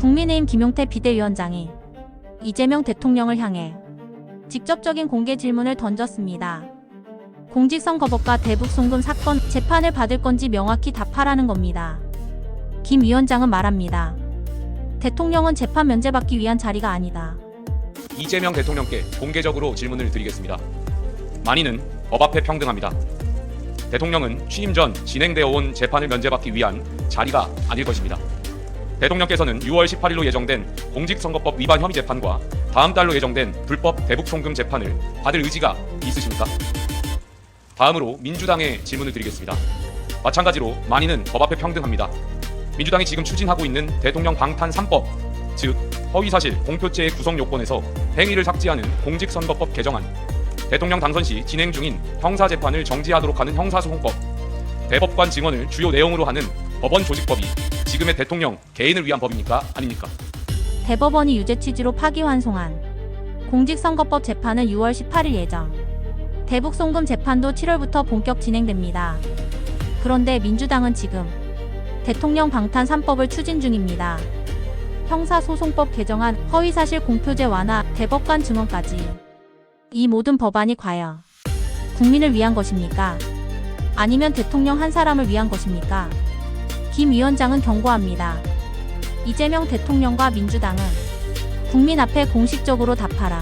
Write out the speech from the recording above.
국민의힘 김용태 비대위원장이 이재명 대통령을 향해 직접적인 공개 질문을 던졌습니다. 공직선 거법과 대북 송금 사건 재판을 받을 건지 명확히 답하라는 겁니다. 김 위원장은 말합니다. 대통령은 재판 면제받기 위한 자리가 아니다. 이재명 대통령께 공개적으로 질문을 드리겠습니다. 만인은 법 앞에 평등합니다. 대통령은 취임 전 진행되어 온 재판을 면제받기 위한 자리가 아닐 것입니다. 대통령께서는 6월 18일로 예정된 공직선거법 위반 혐의 재판과 다음 달로 예정된 불법 대북 송금 재판을 받을 의지가 있으십니까? 다음으로 민주당의 질문을 드리겠습니다. 마찬가지로 만인은 법 앞에 평등합니다. 민주당이 지금 추진하고 있는 대통령 방탄 3법, 즉 허위사실 공표죄의 구성 요건에서 행위를 삭제하는 공직선거법 개정안, 대통령 당선 시 진행 중인 형사재판을 정지하도록 하는 형사소송법, 대법관 증언을 주요 내용으로 하는 법원 조직법이 지금의 대통령 개인을 위한 법입니까? 아닙니까? 대법원이 유죄 취지로 파기환송한 공직선거법 재판은 6월 18일 예정. 대북 송금 재판도 7월부터 본격 진행됩니다. 그런데 민주당은 지금 대통령 방탄 3법을 추진 중입니다. 형사소송법 개정안, 허위사실 공표제 완화, 대법관 증언까지. 이 모든 법안이 과연 국민을 위한 것입니까? 아니면 대통령 한 사람을 위한 것입니까? 김 위원장은 경고합니다. 이재명 대통령과 민주당은 국민 앞에 공식적으로 답하라.